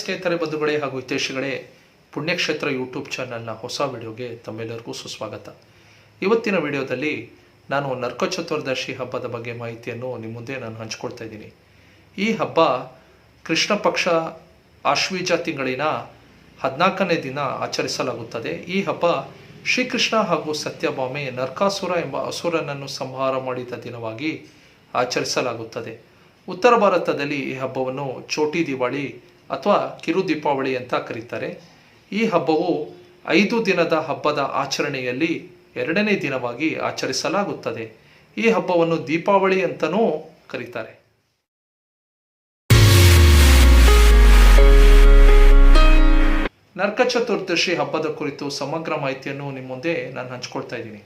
ಸ್ನೇಹಿತರೆ, ಬಂಧುಗಳೇ ಹಾಗೂ ಹಿತೇಶಗಳೇ ಪುಣ್ಯಕ್ಷೇತ್ರ ಯೂಟ್ಯೂಬ್ ಚಾನಲ್ನ ಹೊಸ ವಿಡಿಯೋಗೆ ತಮ್ಮೆಲ್ಲರಿಗೂ ಸುಸ್ವಾಗತ. ಇವತ್ತಿನ ವಿಡಿಯೋದಲ್ಲಿ ನಾನು ನರ್ಕ ಚತುರ್ದಶಿ ಹಬ್ಬದ ಬಗ್ಗೆ ಮಾಹಿತಿಯನ್ನು ನಿಮ್ಮ ಮುಂದೆ ನಾನು ಹಂಚ್ಕೊಳ್ತಾ ಇದ್ದೀನಿ. ಈ ಹಬ್ಬ ಕೃಷ್ಣ ಪಕ್ಷ ಆಶ್ವೀಜ ತಿಂಗಳಿನ ಹದಿನಾಲ್ಕನೇ ದಿನ ಆಚರಿಸಲಾಗುತ್ತದೆ. ಈ ಹಬ್ಬ ಶ್ರೀಕೃಷ್ಣ ಹಾಗೂ ಸತ್ಯಭಾಮೆ ನರ್ಕಾಸುರ ಎಂಬ ಅಸುರನನ್ನು ಸಂಹಾರ ಮಾಡಿದ ದಿನವಾಗಿ ಆಚರಿಸಲಾಗುತ್ತದೆ. ಉತ್ತರ ಭಾರತದಲ್ಲಿ ಈ ಹಬ್ಬವನ್ನು ಚೋಟಿ ದಿವಾಳಿ ಅಥವಾ ಕಿರು ದೀಪಾವಳಿ ಅಂತ ಕರೀತಾರೆ. ಈ ಹಬ್ಬವು ಐದು ದಿನದ ಹಬ್ಬದ ಆಚರಣೆಯಲ್ಲಿ ಎರಡನೇ ದಿನವಾಗಿ ಆಚರಿಸಲಾಗುತ್ತದೆ. ಈ ಹಬ್ಬವನ್ನು ದೀಪಾವಳಿ ಅಂತಲೂ ಕರೀತಾರೆ. ನರಕ ಚತುರ್ದಶಿ ಹಬ್ಬದ ಕುರಿತು ಸಮಗ್ರ ಮಾಹಿತಿಯನ್ನು ನಿಮ್ಮ ಮುಂದೆ ನಾನು ಹಂಚ್ಕೊಳ್ತಾ ಇದ್ದೀನಿ.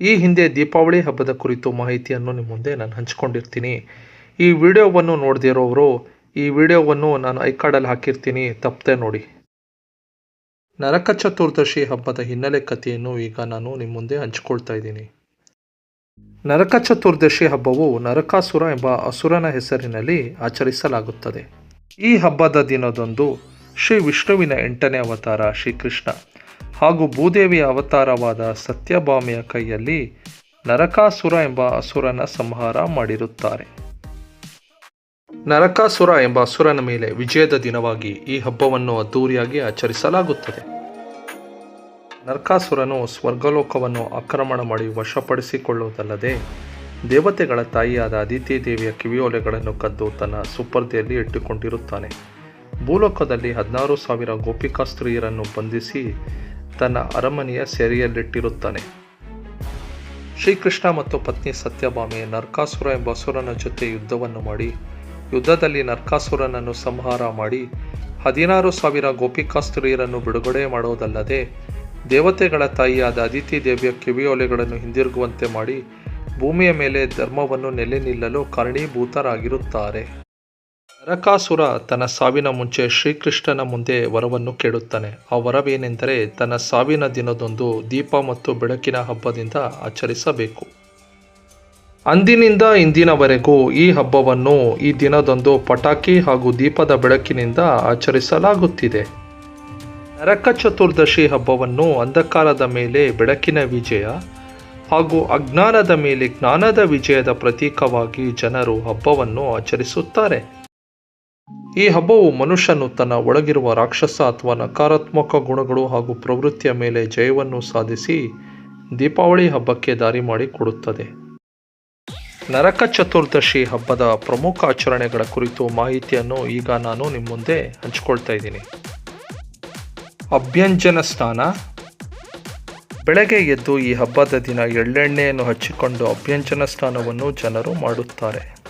ಈ ಹಿಂದೆ ದೀಪಾವಳಿ ಹಬ್ಬದ ಕುರಿತು ಮಾಹಿತಿಯನ್ನು ನಿಮ್ಮ ಮುಂದೆ ನಾನು ಹಂಚ್ಕೊಂಡಿರ್ತೀನಿ. ಈ ವಿಡಿಯೋವನ್ನು ನೋಡದೇ ಇರೋರು ಈ ವಿಡಿಯೋವನ್ನು ನಾನು ಐಕಾರ್ಡಲ್ಲಿ ಹಾಕಿರ್ತೀನಿ, ತಪ್ಪದೆ ನೋಡಿ. ನರಕ ಚತುರ್ದಶಿ ಹಬ್ಬದ ಹಿನ್ನೆಲೆ ಕಥೆಯನ್ನು ಈಗ ನಾನು ನಿಮ್ಮ ಮುಂದೆ ಹಂಚ್ಕೊಳ್ತಾ ಇದ್ದೀನಿ. ನರಕ ಚತುರ್ದಶಿ ಹಬ್ಬವು ನರಕಾಸುರ ಎಂಬ ಅಸುರನ ಹೆಸರಿನಲ್ಲಿ ಆಚರಿಸಲಾಗುತ್ತದೆ. ಈ ಹಬ್ಬದ ದಿನದಂದು ಶ್ರೀ ವಿಷ್ಣುವಿನ ಎಂಟನೇ ಅವತಾರ ಶ್ರೀಕೃಷ್ಣ ಹಾಗೂ ಭೂದೇವಿಯ ಅವತಾರವಾದ ಸತ್ಯಭಾಮೆಯ ಕೈಯಲ್ಲಿ ನರಕಾಸುರ ಎಂಬ ಅಸುರನ ಸಂಹಾರ ಮಾಡಿರುತ್ತಾರೆ. ನರಕಾಸುರ ಎಂಬ ಅಸುರನ ಮೇಲೆ ವಿಜಯದ ದಿನವಾಗಿ ಈ ಹಬ್ಬವನ್ನು ಅದ್ದೂರಿಯಾಗಿ ಆಚರಿಸಲಾಗುತ್ತದೆ. ನರಕಾಸುರನು ಸ್ವರ್ಗಲೋಕವನ್ನು ಆಕ್ರಮಣ ಮಾಡಿ ವಶಪಡಿಸಿಕೊಳ್ಳುವುದಲ್ಲದೆ ದೇವತೆಗಳ ತಾಯಿಯಾದ ಅದಿತಿ ದೇವಿಯ ಕಿವಿಯೋಲೆಗಳನ್ನು ಕದ್ದು ತನ್ನ ಸುಪರ್ದೆಯಲ್ಲಿ ಇಟ್ಟುಕೊಂಡಿರುತ್ತಾನೆ. ಭೂಲೋಕದಲ್ಲಿ ಹದಿನಾರು ಸಾವಿರ ಗೋಪಿಕಾ ಸ್ತ್ರೀಯರನ್ನು ಬಂಧಿಸಿ ತನ್ನ ಅರಮನೆಯ ಸೆರೆಯಲ್ಲಿಟ್ಟಿರುತ್ತಾನೆ. ಶ್ರೀಕೃಷ್ಣ ಮತ್ತು ಪತ್ನಿ ಸತ್ಯಭಾಮೆ ನರ್ಕಾಸುರ ಎಂಬ ಅಸುರನ ಜೊತೆ ಯುದ್ಧವನ್ನು ಮಾಡಿ, ಯುದ್ಧದಲ್ಲಿ ನರ್ಕಾಸುರನನ್ನು ಸಂಹಾರ ಮಾಡಿ, ಹದಿನಾರು ಸಾವಿರ ಗೋಪಿಕಾ ಸ್ತ್ರೀಯರನ್ನು ಬಿಡುಗಡೆ ಮಾಡೋದಲ್ಲದೆ ದೇವತೆಗಳ ತಾಯಿಯಾದ ಅದಿತಿ ದೇವಿಯ ಕಿವಿಯೋಲೆಗಳನ್ನು ಹಿಂದಿರುಗುವಂತೆ ಮಾಡಿ ಭೂಮಿಯ ಮೇಲೆ ಧರ್ಮವನ್ನು ನೆಲೆ ನಿಲ್ಲಲು ಕಾರಣೀಭೂತರಾಗಿರುತ್ತಾರೆ. ನರಕಾಸುರ ತನ್ನ ಸಾವಿನ ಮುಂಚೆ ಶ್ರೀಕೃಷ್ಣನ ಮುಂದೆ ವರವನ್ನು ಕೇಳುತ್ತಾನೆ. ಆ ವರವೇನೆಂದರೆ ತನ್ನ ಸಾವಿನ ದಿನದೊಂದು ದೀಪ ಮತ್ತು ಬೆಳಕಿನ ಹಬ್ಬದಿಂದ ಆಚರಿಸಬೇಕು. ಅಂದಿನಿಂದ ಇಂದಿನವರೆಗೂ ಈ ಹಬ್ಬವನ್ನು ಈ ದಿನದೊಂದು ಪಟಾಕಿ ಹಾಗೂ ದೀಪದ ಬೆಳಕಿನಿಂದ ಆಚರಿಸಲಾಗುತ್ತಿದೆ. ನರಕ ಚತುರ್ದಶಿ ಹಬ್ಬವನ್ನು ಅಂಧಕಾರದ ಮೇಲೆ ಬೆಳಕಿನ ವಿಜಯ ಹಾಗೂ ಅಜ್ಞಾನದ ಮೇಲೆ ಜ್ಞಾನದ ವಿಜಯದ ಪ್ರತೀಕವಾಗಿ ಜನರು ಹಬ್ಬವನ್ನು ಆಚರಿಸುತ್ತಾರೆ. ಈ ಹಬ್ಬವು ಮನುಷ್ಯನು ತನ್ನ ಒಳಗಿರುವ ರಾಕ್ಷಸ ಅಥವಾ ನಕಾರಾತ್ಮಕ ಗುಣಗಳು ಹಾಗೂ ಪ್ರವೃತ್ತಿಯ ಮೇಲೆ ಜಯವನ್ನು ಸಾಧಿಸಿ ದೀಪಾವಳಿ ಹಬ್ಬಕ್ಕೆ ದಾರಿ ಮಾಡಿಕೊಡುತ್ತದೆ ನರಕ ಚತುರ್ದಶಿ ಹಬ್ಬದ ಪ್ರಮುಖ ಆಚರಣೆಗಳ ಕುರಿತು ಮಾಹಿತಿಯನ್ನು ಈಗ ನಾನು ನಿಮ್ಮ ಮುಂದೆ ಹಂಚ್ಕೊಳ್ತಾ ಇದ್ದೀನಿ. ಅಭ್ಯಂಜನ ಸ್ನಾನ. ಬೆಳಗ್ಗೆ ಎದ್ದು ಈ ಹಬ್ಬದ ದಿನ ಎಳ್ಳೆಣ್ಣೆಯನ್ನು ಹಚ್ಚಿಕೊಂಡು ಅಭ್ಯಂಜನ ಸ್ನಾನವನ್ನು ಜನರು ಮಾಡುತ್ತಾರೆ.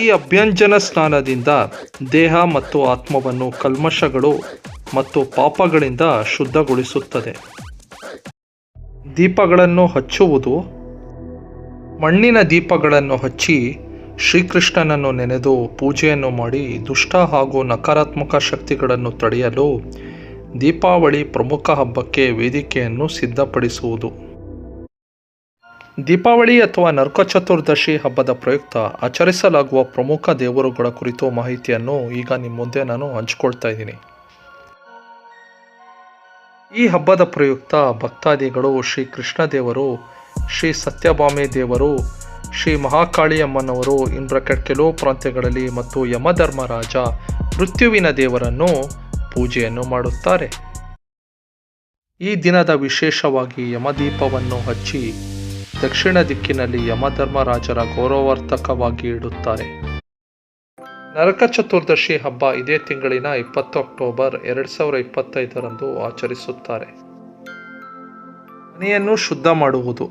ಈ ಅಭ್ಯಂಜನ ಸ್ನಾನದಿಂದ ದೇಹ ಮತ್ತು ಆತ್ಮವನ್ನು ಕಲ್ಮಶಗಳು ಮತ್ತು ಪಾಪಗಳಿಂದ ಶುದ್ಧಗೊಳಿಸುತ್ತದೆ. ದೀಪಗಳನ್ನು ಹಚ್ಚುವುದು. ಮಣ್ಣಿನ ದೀಪಗಳನ್ನು ಹಚ್ಚಿ ಶ್ರೀಕೃಷ್ಣನನ್ನು ನೆನೆದು ಪೂಜೆಯನ್ನು ಮಾಡಿ ದುಷ್ಟ ಹಾಗೂ ನಕಾರಾತ್ಮಕ ಶಕ್ತಿಗಳನ್ನು ತಡೆಯಲು ದೀಪಾವಳಿ ಪ್ರಮುಖ ಹಬ್ಬಕ್ಕೆ ವೇದಿಕೆಯನ್ನು ಸಿದ್ಧಪಡಿಸುವುದು. ದೀಪಾವಳಿ ಅಥವಾ ನರಕ ಚತುರ್ದಶಿ ಹಬ್ಬದ ಪ್ರಯುಕ್ತ ಆಚರಿಸಲಾಗುವ ಪ್ರಮುಖ ದೇವರುಗಳ ಕುರಿತು ಮಾಹಿತಿಯನ್ನು ಈಗ ನಿಮ್ಮ ಮುಂದೆ ನಾನು ಹಂಚಿಕೊಳ್ತಾ ಇದ್ದೀನಿ. ಈ ಹಬ್ಬದ ಪ್ರಯುಕ್ತ ಭಕ್ತಾದಿಗಳು ಶ್ರೀ ಕೃಷ್ಣ ದೇವರು ಶ್ರೀ ಸತ್ಯಭಾಮೆ ದೇವರು, ಶ್ರೀ ಮಹಾಕಾಳಿಯಮ್ಮನವರು, ಇನ್ ಕೆಲವು ಪ್ರಾಂತ್ಯಗಳಲ್ಲಿ ಮತ್ತು ಯಮಧರ್ಮರಾಜ ಮೃತ್ಯುವಿನ ದೇವರನ್ನು ಪೂಜೆಯನ್ನು ಮಾಡುತ್ತಾರೆ. ಈ ದಿನದ ವಿಶೇಷವಾಗಿ ಯಮದೀಪವನ್ನು ಹಚ್ಚಿ ದಕ್ಷಿಣ ದಿಕ್ಕಿನಲ್ಲಿ ಯಮಧರ್ಮರಾಜರ ಗೌರವಾರ್ಥಕವಾಗಿ ಇಡುತ್ತಾರೆ. ನರಕ ಚತುರ್ದಶಿ ಹಬ್ಬ ಇದೇ ತಿಂಗಳಿನ ಇಪ್ಪತ್ತು ಅಕ್ಟೋಬರ್ ಎರಡು ಸಾವಿರ ಇಪ್ಪತ್ತೈದರಂದು ಆಚರಿಸುತ್ತಾರೆ. ಮನೆಯನ್ನು ಶುದ್ಧ ಮಾಡುವುದು.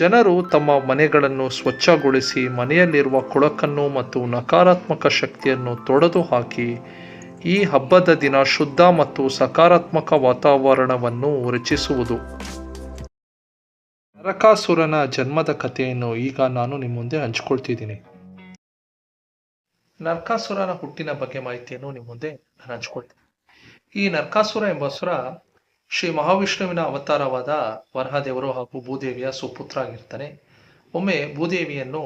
ಜನರು ತಮ್ಮ ಮನೆಗಳನ್ನು ಸ್ವಚ್ಛಗೊಳಿಸಿ ಮನೆಯಲ್ಲಿರುವ ಕೊಳಕನ್ನು ಮತ್ತು ನಕಾರಾತ್ಮಕ ಶಕ್ತಿಯನ್ನು ತೊಡೆದು ಹಾಕಿ ಈ ಹಬ್ಬದ ದಿನ ಶುದ್ಧ ಮತ್ತು ಸಕಾರಾತ್ಮಕ ವಾತಾವರಣವನ್ನು ರಚಿಸುವುದು. ನರಕಾಸುರನ ಜನ್ಮದ ಕಥೆಯನ್ನು ಈಗ ನಾನು ನಿಮ್ಮ ಮುಂದೆ ಹಂಚ್ಕೊಳ್ತಿದ್ದೀನಿ. ನರಕಾಸುರನ ಹುಟ್ಟಿನ ಬಗ್ಗೆ ಮಾಹಿತಿಯನ್ನು ನಿಮ್ಮ ಮುಂದೆ ನಾನು ಹಂಚ್ಕೊಳ್ತೀನಿ. ಈ ನರಕಾಸುರ ಎಂಬ ಸುರ ಶ್ರೀ ಮಹಾವಿಷ್ಣುವಿನ ಅವತಾರವಾದ ವರಹದೇವರು ಹಾಗೂ ಭೂದೇವಿಯ ಸುಪುತ್ರ ಆಗಿರ್ತಾನೆ. ಒಮ್ಮೆ ಭೂದೇವಿಯನ್ನು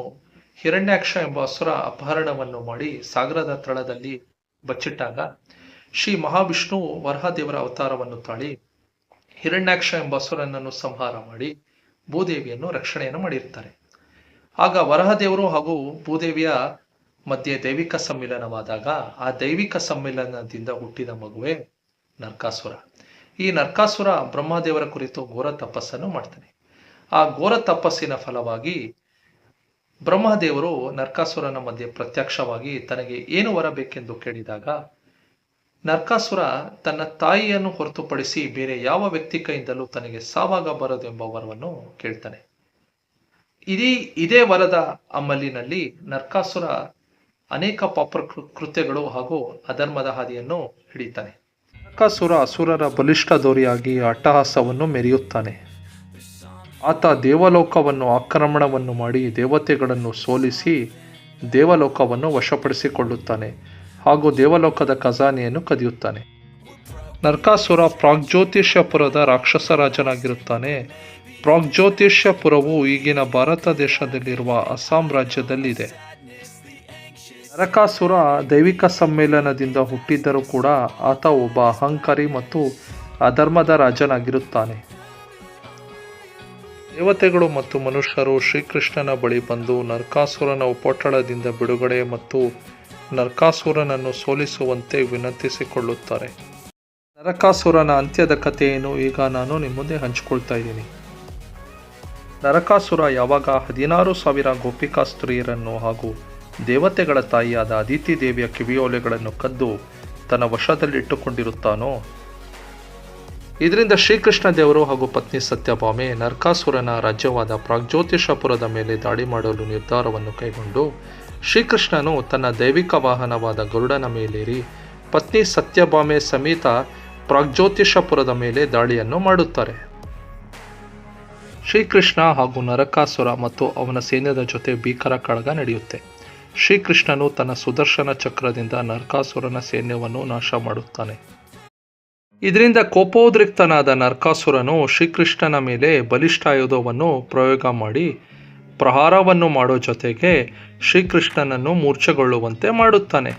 ಹಿರಣ್ಯಾಕ್ಷ ಎಂಬ ಅಸುರ ಅಪಹರಣವನ್ನು ಮಾಡಿ ಸಾಗರದ ತಳದಲ್ಲಿ ಬಚ್ಚಿಟ್ಟಾಗ ಶ್ರೀ ಮಹಾವಿಷ್ಣು ವರಹದೇವರ ಅವತಾರವನ್ನು ತಾಳಿ ಹಿರಣ್ಯಾಕ್ಷ ಎಂಬ ಅಸುರನನ್ನು ಸಂಹಾರ ಮಾಡಿ ಭೂದೇವಿಯನ್ನು ರಕ್ಷಣೆಯನ್ನು ಮಾಡಿರ್ತಾರೆ. ಆಗ ವರಹದೇವರು ಹಾಗೂ ಭೂದೇವಿಯ ಮಧ್ಯೆ ದೈವಿಕ ಸಮ್ಮಿಲನವಾದಾಗ ಆ ದೈವಿಕ ಸಮ್ಮಿಲನದಿಂದ ಹುಟ್ಟಿದ ಮಗುವೆ ನರ್ಕಾಸುರ. ಈ ನರ್ಕಾಸುರ ಬ್ರಹ್ಮದೇವರ ಕುರಿತು ಘೋರ ತಪಸ್ಸನ್ನು ಮಾಡ್ತಾನೆ. ಆ ಘೋರ ತಪಸ್ಸಿನ ಫಲವಾಗಿ ಬ್ರಹ್ಮದೇವರು ನರ್ಕಾಸುರನ ಮಧ್ಯೆ ಪ್ರತ್ಯಕ್ಷವಾಗಿ ತನಗೆ ಏನು ವರಬೇಕೆಂದು ಕೇಳಿದಾಗ ನರ್ಕಾಸುರ ತನ್ನ ತಾಯಿಯನ್ನು ಹೊರತುಪಡಿಸಿ ಬೇರೆ ಯಾವ ವ್ಯಕ್ತಿ ಕೈಯಿಂದಲೂ ತನಗೆ ಸಾವಾಗಬಾರದು ಎಂಬ ವರವನ್ನು ಕೇಳ್ತಾನೆ. ಇಡೀ ಇದೇ ವರದ ಅಮಲಿನಲ್ಲಿ ನರ್ಕಾಸುರ ಅನೇಕ ಪಾಪ ಕೃತ್ಯಗಳು ಹಾಗೂ ಅಧರ್ಮದ ಹಾದಿಯನ್ನು ಹಿಡಿತಾನೆ. ನರ್ಕಾಸುರ ಅಸುರರ ಬಲಿಷ್ಠ ದೋರಿಯಾಗಿ ಅಟ್ಟಹಾಸವನ್ನು ಮೆರೆಯುತ್ತಾನೆ. ಆತ ದೇವಲೋಕವನ್ನು, ಆಕ್ರಮಣವನ್ನು ಮಾಡಿ ದೇವತೆಗಳನ್ನು ಸೋಲಿಸಿ ದೇವಲೋಕವನ್ನು ವಶಪಡಿಸಿಕೊಳ್ಳುತ್ತಾನೆ. ಹಾಗೂ ದೇವಲೋಕದ ಖಜಾನೆಯನ್ನು ಕದಿಯುತ್ತಾನೆ. ನರಕಾಸುರ ಪ್ರಾಗ್ಜ್ಯೋತಿಷ್ಯಪುರದ ರಾಕ್ಷಸ ರಾಜನಾಗಿರುತ್ತಾನೆ ಪ್ರಾಗ್ಜ್ಯೋತಿಷ್ಯಪುರವು ಈಗಿನ ಭಾರತ ದೇಶದಲ್ಲಿರುವ ಅಸ್ಸಾಂ ರಾಜ್ಯದಲ್ಲಿದೆ. ನರಕಾಸುರ ದೈವಿಕ ಸಮ್ಮೇಳನದಿಂದ ಹುಟ್ಟಿದ್ದರೂ ಕೂಡ ಆತ ಒಬ್ಬ ಅಹಂಕಾರಿ ಮತ್ತು ಅಧರ್ಮದ ರಾಜನಾಗಿರುತ್ತಾನೆ. ದೇವತೆಗಳು ಮತ್ತು ಮನುಷ್ಯರು ಶ್ರೀಕೃಷ್ಣನ ಬಳಿ ಬಂದು ನರಕಾಸುರನ ಉಪಟಳದಿಂದ ಬಿಡುಗಡೆ ಮತ್ತು ನರಕಾಸುರನನ್ನು ಸೋಲಿಸುವಂತೆ ವಿನಂತಿಸಿಕೊಳ್ಳುತ್ತಾರೆ. ನರಕಾಸುರನ ಅಂತ್ಯದ ಕಥೆಯನ್ನು ಈಗ ನಾನು ನಿಮ್ಮ ಮುಂದೆ ಹಂಚಿಕೊಳ್ತಾ ಇದ್ದೀನಿ. ನರಕಾಸುರ ಯಾವಾಗ ಹದಿನಾರು ಸಾವಿರ ಗೋಪಿಕಾ ಸ್ತ್ರೀಯರನ್ನು ಹಾಗೂ ದೇವತೆಗಳ ತಾಯಿಯಾದ ಅದಿತಿ ದೇವಿಯ ಕಿವಿಯೋಲೆಗಳನ್ನು ಕದ್ದು ತನ್ನ ವಶದಲ್ಲಿಟ್ಟುಕೊಂಡಿರುತ್ತಾನೋ ಇದರಿಂದ ಶ್ರೀಕೃಷ್ಣ ದೇವರು ಹಾಗೂ ಪತ್ನಿ ಸತ್ಯಭಾಮೆ ನರಕಾಸುರನ ರಾಜ್ಯವಾದ ಪ್ರಾಗ್ಜ್ಯೋತಿಷಪುರದ ಮೇಲೆ ದಾಳಿ ಮಾಡಲು ನಿರ್ಧಾರವನ್ನು ಕೈಗೊಂಡು ಶ್ರೀಕೃಷ್ಣನು ತನ್ನ ದೈವಿಕ ವಾಹನವಾದ ಗರುಡನ ಮೇಲೇರಿ ಪತ್ನಿ ಸತ್ಯಭಾಮೆ ಸಮೇತ ಪ್ರಾಗ್ಜ್ಯೋತಿಷಪುರದ ಮೇಲೆ ದಾಳಿಯನ್ನು ಮಾಡುತ್ತಾರೆ. ಶ್ರೀಕೃಷ್ಣ ಹಾಗೂ ನರಕಾಸುರ ಮತ್ತು ಅವನ ಸೈನ್ಯದ ಜೊತೆ ಭೀಕರ ಕಳಗ ನಡೆಯುತ್ತೆ. ಶ್ರೀಕೃಷ್ಣನು ತನ್ನ ಸುದರ್ಶನ ಚಕ್ರದಿಂದ ನರಕಾಸುರನ ಸೈನ್ಯವನ್ನು ನಾಶ ಮಾಡುತ್ತಾನೆ. ಇದರಿಂದ ಕೋಪೋದ್ರಿಕ್ತನಾದ ನರಕಾಸುರನು ಶ್ರೀಕೃಷ್ಣನ ಮೇಲೆ ಬಲಿಷ್ಠ ಆಯುಧವನ್ನು ಪ್ರಯೋಗ ಮಾಡಿ ಪ್ರಹಾರವನ್ನು ಮಾಡೋ ಜೊತೆಗೆ ಶ್ರೀಕೃಷ್ಣನನ್ನು ಮೂರ್ಛೆಗೊಳ್ಳುವಂತೆ ಮಾಡುತ್ತಾನೆ.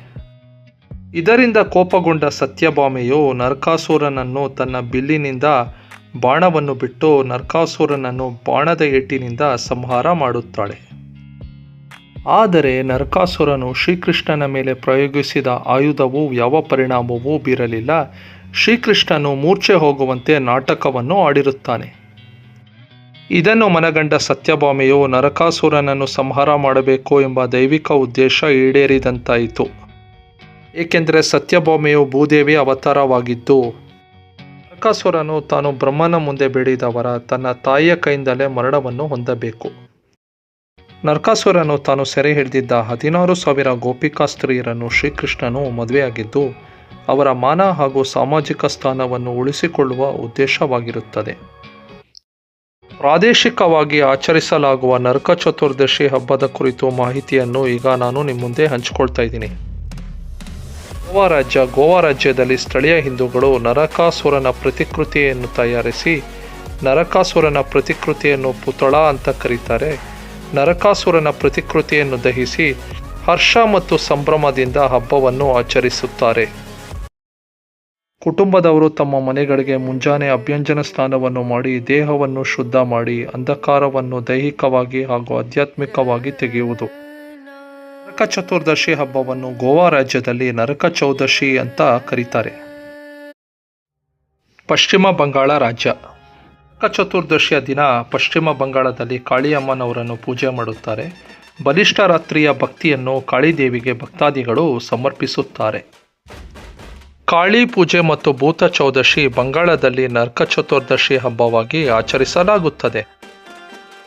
ಇದರಿಂದ ಕೋಪಗೊಂಡ ಸತ್ಯಭಾಮೆಯು ನರಕಾಸುರನನ್ನು ತನ್ನ ಬಿಲ್ಲಿನಿಂದ ಬಾಣವನ್ನು ಬಿಟ್ಟು ನರಕಾಸುರನನ್ನು ಬಾಣದ ಏಟಿನಿಂದ ಸಂಹಾರ ಮಾಡುತ್ತಾಳೆ. ಆದರೆ ನರಕಾಸುರನು ಶ್ರೀಕೃಷ್ಣನ ಮೇಲೆ ಪ್ರಯೋಗಿಸಿದ ಆಯುಧವು ಯಾವ ಪರಿಣಾಮವೂ ಬೀರಲಿಲ್ಲ. ಶ್ರೀಕೃಷ್ಣನು ಮೂರ್ಛೆ ಹೋಗುವಂತೆ ನಾಟಕವನ್ನು ಆಡಿರುತ್ತಾನೆ. ಇದನ್ನು ಮನಗಂಡ ಸತ್ಯಭಾಮೆಯು ನರಕಾಸುರನನ್ನು ಸಂಹಾರ ಮಾಡಬೇಕು ಎಂಬ ದೈವಿಕ ಉದ್ದೇಶ ಈಡೇರಿದಂತಾಯಿತು. ಏಕೆಂದರೆ ಸತ್ಯಭಾಮೆಯು ಭೂದೇವಿ ಅವತಾರವಾಗಿದ್ದು, ನರಕಾಸುರನು ತಾನು ಬ್ರಹ್ಮನ ಮುಂದೆ ಬೇಡಿದವರ ತನ್ನ ತಾಯಿಯ ಕೈಯಿಂದಲೇ ಮರಣವನ್ನು ಹೊಂದಬೇಕು. ನರಕಾಸುರನು ತಾನು ಸೆರೆ ಹಿಡಿದಿದ್ದ ಹದಿನಾರು ಸಾವಿರ ಗೋಪಿಕಾ ಸ್ತ್ರೀಯರನ್ನು ಶ್ರೀಕೃಷ್ಣನು ಮದುವೆಯಾಗಿದ್ದು, ಅವರ ಮಾನ ಹಾಗೂ ಸಾಮಾಜಿಕ ಸ್ಥಾನವನ್ನು ಉಳಿಸಿಕೊಳ್ಳುವ ಉದ್ದೇಶವಾಗಿರುತ್ತದೆ. ಪ್ರಾದೇಶಿಕವಾಗಿ ಆಚರಿಸಲಾಗುವ ನರಕ ಚತುರ್ದಶಿ ಹಬ್ಬದ ಕುರಿತು ಮಾಹಿತಿಯನ್ನು ಈಗ ನಾನು ನಿಮ್ಮ ಮುಂದೆ ಹಂಚಿಕೊಳ್ತಾ ಇದ್ದೀನಿ. ಗೋವಾ ರಾಜ್ಯ, ಗೋವಾ ರಾಜ್ಯದಲ್ಲಿ ಸ್ಥಳೀಯ ಹಿಂದೂಗಳು ನರಕಾಸುರನ ಪ್ರತಿಕೃತಿಯನ್ನು ತಯಾರಿಸಿ, ನರಕಾಸುರನ ಪ್ರತಿಕೃತಿಯನ್ನು ಪುತಳ ಅಂತ ಕರೀತಾರೆ. ನರಕಾಸುರನ ಪ್ರತಿಕೃತಿಯನ್ನು ದಹಿಸಿ ಹರ್ಷ ಮತ್ತು ಸಂಭ್ರಮದಿಂದ ಹಬ್ಬವನ್ನು ಆಚರಿಸುತ್ತಾರೆ. ಕುಟುಂಬದವರು ತಮ್ಮ ಮನೆಗಳಿಗೆ ಮುಂಜಾನೆ ಅಭ್ಯಂಜನ ಸ್ನಾನವನ್ನು ಮಾಡಿ, ದೇಹವನ್ನು ಶುದ್ಧ ಮಾಡಿ, ಅಂಧಕಾರವನ್ನು ದೈಹಿಕವಾಗಿ ಹಾಗೂ ಆಧ್ಯಾತ್ಮಿಕವಾಗಿ ತೆಗೆಯುವುದು. ನರಕ ಚತುರ್ದಶಿ ಹಬ್ಬವನ್ನು ಗೋವಾ ರಾಜ್ಯದಲ್ಲಿ ನರಕ ಚೌದಶಿ ಅಂತ ಕರೀತಾರೆ. ಪಶ್ಚಿಮ ಬಂಗಾಳ ರಾಜ್ಯ. ನರಕ ಚತುರ್ದಶಿಯ ದಿನ ಪಶ್ಚಿಮ ಬಂಗಾಳದಲ್ಲಿ ಕಾಳಿಯಮ್ಮನವರನ್ನು ಪೂಜೆ ಮಾಡುತ್ತಾರೆ. ಬಲಿಷ್ಠ ರಾತ್ರಿಯ ಭಕ್ತಿಯನ್ನು ಕಾಳಿದೇವಿಗೆ ಭಕ್ತಾದಿಗಳು ಸಮರ್ಪಿಸುತ್ತಾರೆ. ಕಾಳಿ ಪೂಜೆ ಮತ್ತು ಭೂತ ಚೌದಶಿ ಬಂಗಾಳದಲ್ಲಿ ನರ್ಕ ಚತುರ್ದಶಿ ಹಬ್ಬವಾಗಿ ಆಚರಿಸಲಾಗುತ್ತದೆ.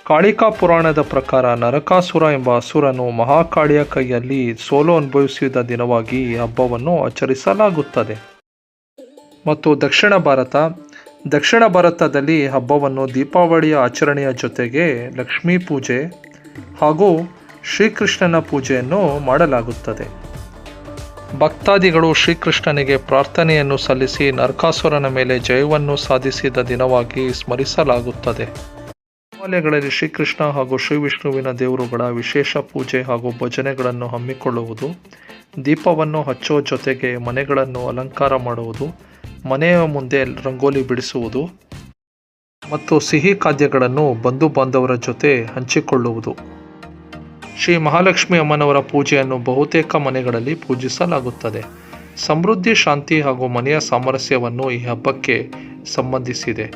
ಕಾಳಿಕಾ ಪುರಾಣದ ಪ್ರಕಾರ ನರಕಾಸುರ ಎಂಬ ಅಸುರನು ಮಹಾಕಾಳಿಯ ಕೈಯಲ್ಲಿ ಸೋಲು ಅನುಭವಿಸಿದ ದಿನವಾಗಿ ಈ ಹಬ್ಬವನ್ನು ಆಚರಿಸಲಾಗುತ್ತದೆ. ಮತ್ತು ದಕ್ಷಿಣ ಭಾರತ, ದಕ್ಷಿಣ ಭಾರತದಲ್ಲಿ ಹಬ್ಬವನ್ನು ದೀಪಾವಳಿಯ ಆಚರಣೆಯ ಜೊತೆಗೆ ಲಕ್ಷ್ಮೀ ಪೂಜೆ ಹಾಗೂ ಶ್ರೀಕೃಷ್ಣನ ಪೂಜೆಯನ್ನು ಮಾಡಲಾಗುತ್ತದೆ. ಭಕ್ತಾದಿಗಳು ಶ್ರೀಕೃಷ್ಣನಿಗೆ ಪ್ರಾರ್ಥನೆಯನ್ನು ಸಲ್ಲಿಸಿ ನರಕಾಸುರನ ಮೇಲೆ ಜಯವನ್ನು ಸಾಧಿಸಿದ ದಿನವಾಗಿ ಸ್ಮರಿಸಲಾಗುತ್ತದೆ. ದೇವಾಲಯಗಳಲ್ಲಿ ಶ್ರೀಕೃಷ್ಣ ಹಾಗೂ ಶ್ರೀ ವಿಷ್ಣುವಿನ ದೇವರುಗಳ ವಿಶೇಷ ಪೂಜೆ ಹಾಗೂ ಭಜನೆಗಳನ್ನು ಹಮ್ಮಿಕೊಳ್ಳುವುದು, ದೀಪವನ್ನು ಹಚ್ಚೋ ಜೊತೆಗೆ ಮನೆಗಳನ್ನು ಅಲಂಕಾರ ಮಾಡುವುದು, ಮನೆಯ ಮುಂದೆ ರಂಗೋಲಿ ಬಿಡಿಸುವುದು ಮತ್ತು ಸಿಹಿ ಖಾದ್ಯಗಳನ್ನು ಬಂಧು ಬಾಂಧವರ ಜೊತೆ ಹಂಚಿಕೊಳ್ಳುವುದು. ಶ್ರೀ ಮಹಾಲಕ್ಷ್ಮಿ ಅಮ್ಮನವರ ಪೂಜೆಯನ್ನು ಬಹುತೇಕ ಮನೆಗಳಲ್ಲಿ ಪೂಜಿಸಲಾಗುತ್ತದೆ. ಸಮೃದ್ಧಿ, ಶಾಂತಿ ಹಾಗೂ ಮನೆಯ ಸಾಮರಸ್ಯವನ್ನು ಈ ಹಬ್ಬಕ್ಕೆ ಸಂಬಂಧಿಸಿದೆ.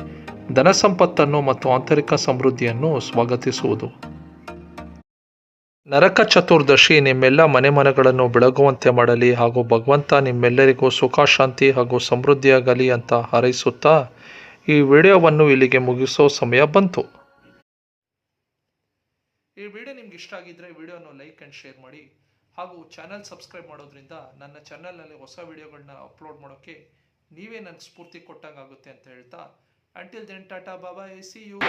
ಧನ ಸಂಪತ್ತನ್ನು ಮತ್ತು ಆಂತರಿಕ ಸಮೃದ್ಧಿಯನ್ನು ಸ್ವಾಗತಿಸುವುದು. ನರಕ ಚತುರ್ದಶಿ ನಿಮ್ಮೆಲ್ಲ ಮನೆ ಮನಗಳನ್ನು ಬೆಳಗುವಂತೆ ಮಾಡಲಿ ಹಾಗೂ ಭಗವಂತ ನಿಮ್ಮೆಲ್ಲರಿಗೂ ಸುಖ, ಶಾಂತಿ ಹಾಗೂ ಸಮೃದ್ಧಿಯಾಗಲಿ ಅಂತ ಹಾರೈಸುತ್ತಾ ಈ ವಿಡಿಯೋವನ್ನು ಇಲ್ಲಿಗೆ ಮುಗಿಸೋ ಸಮಯ ಬಂತು. ಈ ವಿಡಿಯೋ ಇಷ್ಟ ಆಗಿದ್ದರೆ ವಿಡಿಯೋನ ಲೈಕ್ ಆ್ಯಂಡ್ ಶೇರ್ ಮಾಡಿ. ಹಾಗೂ ಚಾನಲ್ ಸಬ್ಸ್ಕ್ರೈಬ್ ಮಾಡೋದ್ರಿಂದ ನನ್ನ ಚಾನಲ್ನಲ್ಲಿ ಹೊಸ ವಿಡಿಯೋಗಳನ್ನ ಅಪ್ಲೋಡ್ ಮಾಡೋಕ್ಕೆ ನೀವೇ ನನಗೆ ಸ್ಫೂರ್ತಿ ಕೊಟ್ಟಾಗುತ್ತೆ ಅಂತ ಹೇಳ್ತಾ. ಅಂಟಿಲ್ ದೆನ್ ಟಾಟಾ ಬಾಬಾ ಎ ಸಿ ಯು